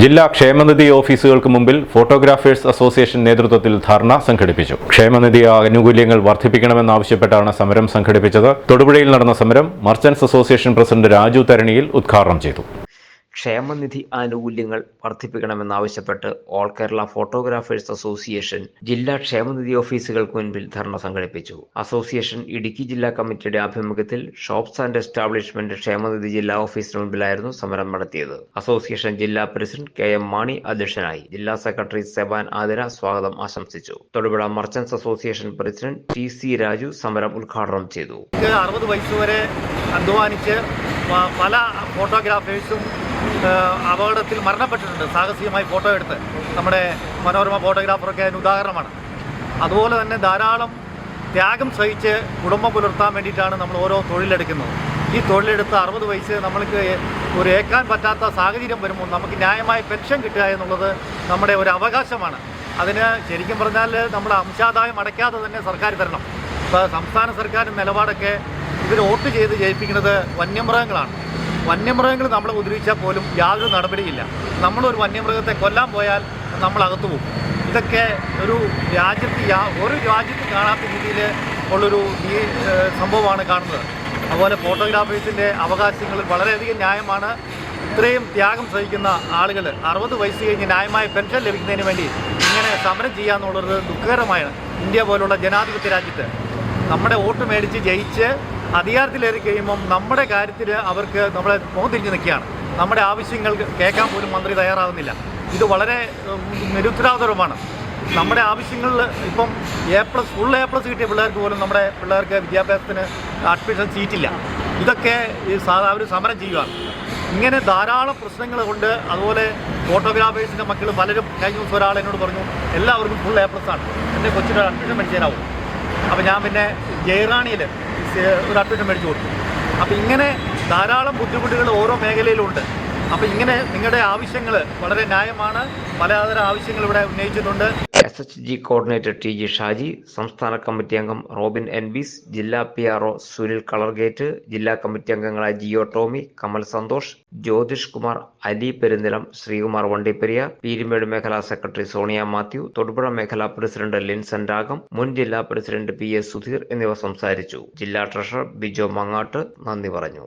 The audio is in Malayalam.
ജില്ലാ ക്ഷേമനിധി ഓഫീസുകൾക്ക് മുമ്പിൽ ഫോട്ടോഗ്രാഫേഴ്സ് അസോസിയേഷൻ നേതൃത്വത്തിൽ ധർണ സംഘടിപ്പിച്ചു. ക്ഷേമനിധി ആനുകൂല്യങ്ങൾ വർദ്ധിപ്പിക്കണമെന്നാവശ്യപ്പെട്ടാണ് സമരം സംഘടിപ്പിച്ചത്. തൊടുപുഴയിൽ നടന്ന സമരം മർച്ചന്റ്സ് അസോസിയേഷൻ പ്രസിഡന്റ് രാജു തരണിയിൽ ഉദ്ഘാടനം ചെയ്തു. ക്ഷേമനിധി ആനുകൂല്യങ്ങൾ വർദ്ധിപ്പിക്കണമെന്നാവശ്യപ്പെട്ട് ഓൾ കേരള ഫോട്ടോഗ്രാഫേഴ്സ് അസോസിയേഷൻ ജില്ലാ ക്ഷേമനിധി ഓഫീസുകൾക്ക് മുൻപിൽ ധർണ സംഘടിപ്പിച്ചു. അസോസിയേഷൻ ഇടുക്കി ജില്ലാ കമ്മിറ്റിയുടെ ആഭിമുഖ്യത്തിൽ ഷോപ്സ് ആൻഡ് എസ്റ്റാബ്ലിഷ്മെന്റ് ക്ഷേമനിധി ജില്ലാ ഓഫീസിന് മുൻപിലായിരുന്നു സമരം നടത്തിയത്. അസോസിയേഷൻ ജില്ലാ പ്രസിഡന്റ് കെ എം മാണി അധ്യക്ഷനായി ജില്ലാ സെക്രട്ടറി സെബാൻ ആതിര സ്വാഗതം ആശംസിച്ചു. Thodupuzha merchants association president T C Raju സമരം ഉദ്ഘാടനം ചെയ്തു. അറുപത് വയസ്സുവരെ അധ്വാനിച്ച് പല ഫോട്ടോഗ്രാഫേഴ്സും അപകടത്തിൽ മരണപ്പെട്ടിട്ടുണ്ട്. സാഹസികമായി ഫോട്ടോ എടുത്ത് നമ്മുടെ മനോരമ ഫോട്ടോഗ്രാഫറൊക്കെ അതിന് ഉദാഹരണമാണ്. അതുപോലെ തന്നെ ധാരാളം ത്യാഗം സഹിച്ച് കുടുംബം പുലർത്താൻ വേണ്ടിയിട്ടാണ് നമ്മൾ ഓരോ തൊഴിലെടുക്കുന്നത്. ഈ തൊഴിലെടുത്ത് അറുപത് വയസ്സ് നമ്മൾക്ക് ഒരു ഏക്കാൻ പറ്റാത്ത സാഹചര്യം വരുമ്പോൾ നമുക്ക് ന്യായമായ പെൻഷൻ കിട്ടുക എന്നുള്ളത് നമ്മുടെ ഒരു അവകാശമാണ്. അതിന് ശരിക്കും പറഞ്ഞാൽ നമ്മുടെ അംശാദായം അടയ്ക്കാതെ തന്നെ സർക്കാർ തരണം. ഇപ്പോൾ സംസ്ഥാന സർക്കാരും നിലപാടൊക്കെ ഇവർ വോട്ട് ചെയ്ത് ജയിപ്പിക്കുന്നത് വന്യമൃഗങ്ങളാണ്. വന്യമൃഗങ്ങൾ നമ്മളെ ഉപദ്രവിച്ചാൽ പോലും യാതൊരു നടപടിയില്ല. നമ്മളൊരു വന്യമൃഗത്തെ കൊല്ലാൻ പോയാൽ നമ്മൾ അകത്തു പോകും. ഇതൊക്കെ ഒരു രാജ്യത്ത് ഒരു രാജ്യത്ത് കാണാത്ത രീതിയിൽ ഉള്ളൊരു ഈ സംഭവമാണ് കാണുന്നത്. അതുപോലെ ഫോട്ടോഗ്രാഫേഴ്സിന്റെ അവകാശങ്ങൾ വളരെയധികം ന്യായമാണ്. ഇത്രയും ത്യാഗം സഹിക്കുന്ന ആളുകൾ അറുപത് വയസ്സ് കഴിഞ്ഞ് ന്യായമായ പെൻഷൻ ലഭിക്കുന്നതിന് വേണ്ടി ഇങ്ങനെ സമരം ചെയ്യാന്നുള്ളത് ദുഃഖകരമാണ്. ഇന്ത്യ പോലുള്ള ജനാധിപത്യ രാജ്യത്ത്. നമ്മുടെ വോട്ട് മേടിച്ച് ജയിച്ച് അധികാരത്തിലേറി കഴിയുമ്പം നമ്മുടെ കാര്യത്തിൽ അവർക്ക് നമ്മളെ മുഖം നിൽക്കുകയാണ്. നമ്മുടെ ആവശ്യങ്ങൾ കേൾക്കാൻ പോലും മന്ത്രി തയ്യാറാകുന്നില്ല ഇത് വളരെ നിരുത്തരാതരമാണ് നമ്മുടെ ആവശ്യങ്ങളിൽ ഇപ്പം A plus full A plus കിട്ടിയ പിള്ളേർക്ക് പോലും നമ്മുടെ പിള്ളേർക്ക് വിദ്യാഭ്യാസത്തിന് അഡ്മിഷൻ സീറ്റില്ല ഇതൊക്കെ ഈ ഒരു സമരം ചെയ്യുകയാണ് ഇങ്ങനെ ധാരാളം പ്രശ്നങ്ങൾ കൊണ്ട് അതുപോലെ ഫോട്ടോഗ്രാഫേഴ്സിന്റെ മക്കൾ പലരും കഴിഞ്ഞ ദിവസം ഒരാൾ എന്നോട് പറഞ്ഞു എല്ലാവർക്കും ഫുൾ എ പ്ലസ് ആണ്. എന്റെ കൊച്ചിന്റെ അഡ്മിഷൻ മേടിച്ചാലാവും അപ്പോൾ ഞാൻ പിന്നെ ജയറാണിയിൽ ഒരു അഡ്മിഷൻ മേടിച്ചു കൊടുത്തു. അപ്പോൾ ഇങ്ങനെ ധാരാളം ബുദ്ധിമുട്ടുകൾ ഓരോ മേഖലയിലുണ്ട്. അപ്പോൾ ഇങ്ങനെ നിങ്ങളുടെ ആവശ്യങ്ങൾ വളരെ ന്യായമാണ്. പലതരം ആവശ്യങ്ങൾ ഇവിടെ ഉന്നയിച്ചിട്ടുണ്ട്. S H G coordinator T G Shaji സംസ്ഥാന കമ്മിറ്റി അംഗം റോബിൻ എൻ ബിസ് ജില്ലാ പി ആർ ഒ സുനിൽ കളർഗേറ്റ് ജില്ലാ കമ്മിറ്റി അംഗങ്ങളായ ജിയോ ടോമി കമൽ സന്തോഷ് ജ്യോതിഷ് കുമാർ അലി പെരുന്നിലം ശ്രീകുമാർ വണ്ടിപ്പെരിയ പീരുമേട് മേഖലാ സെക്രട്ടറി സോണിയ മാത്യു തൊടുപുഴ മേഖലാ പ്രസിഡന്റ് ലിൻസൻ രാഗം മുൻ ജില്ലാ പ്രസിഡന്റ് പി എസ് സുധീർ എന്നിവർ സംസാരിച്ചു. ജില്ലാ ട്രഷറർ ബിജോ മങ്ങാട്ട് നന്ദി പറഞ്ഞു.